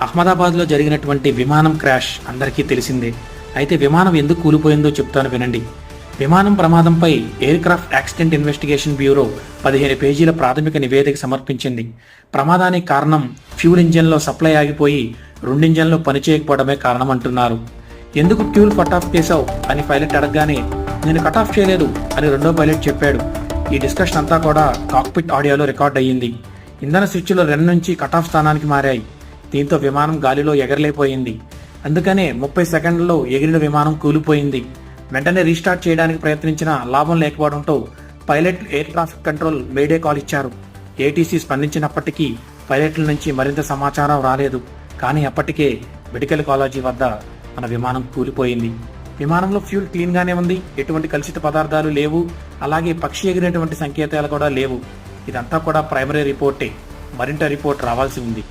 అహ్మదాబాద్లో జరిగినటువంటి విమానం క్రాష్ అందరికీ తెలిసిందే. అయితే విమానం ఎందుకు కూలిపోయిందో చెప్తాను వినండి. విమానం ప్రమాదంపై aircraft accident investigation bureau పదిహేను పేజీల ప్రాథమిక నివేదిక సమర్పించింది. ప్రమాదానికి కారణం ఫ్యూల్ ఇంజన్లో సప్లై ఆగిపోయి రెండు ఇంజన్లు పనిచేయకపోవడమే కారణం అంటున్నారు ఎందుకు ఫ్యూల్ కట్ ఆఫ్ చేశావు? అని పైలట్ అడగగానే నేను కట్ ఆఫ్ చేయలేదు అని రెండో పైలట్ చెప్పాడు. ఈ డిస్కషన్ అంతా కూడా కాక్పిట్ ఆడియోలో రికార్డ్ అయ్యింది. ఇంధన స్విచ్లు రెండు నుంచి కట్ ఆఫ్ స్థానానికి మారాయి. దీంతో విమానం గాలిలో ఎగరలేపోయింది అందుకనే ముప్పై సెకండ్లలో ఎగిరిన విమానం కూలిపోయింది. వెంటనే రీస్టార్ట్ చేయడానికి ప్రయత్నించిన లాభం లేకపోవడంతో pilot air traffic control mayday call ఇచ్చారు. ఏటీసీ స్పందించినప్పటికీ పైలట్ల నుంచి మరింత సమాచారం రాలేదు. కానీ అప్పటికే మెడికల్ కాలేజీ వద్ద మన విమానం కూలిపోయింది. విమానంలో ఫ్యూల్ క్లీన్గానే ఉంది. ఎటువంటి కలుషిత పదార్థాలు లేవు. అలాగే పక్షి ఎగిరినటువంటి సంకేతాలు కూడా లేవు. ఇదంతా కూడా ప్రైమరీ రిపోర్టే. మరింత రిపోర్ట్ రావాల్సి ఉంది.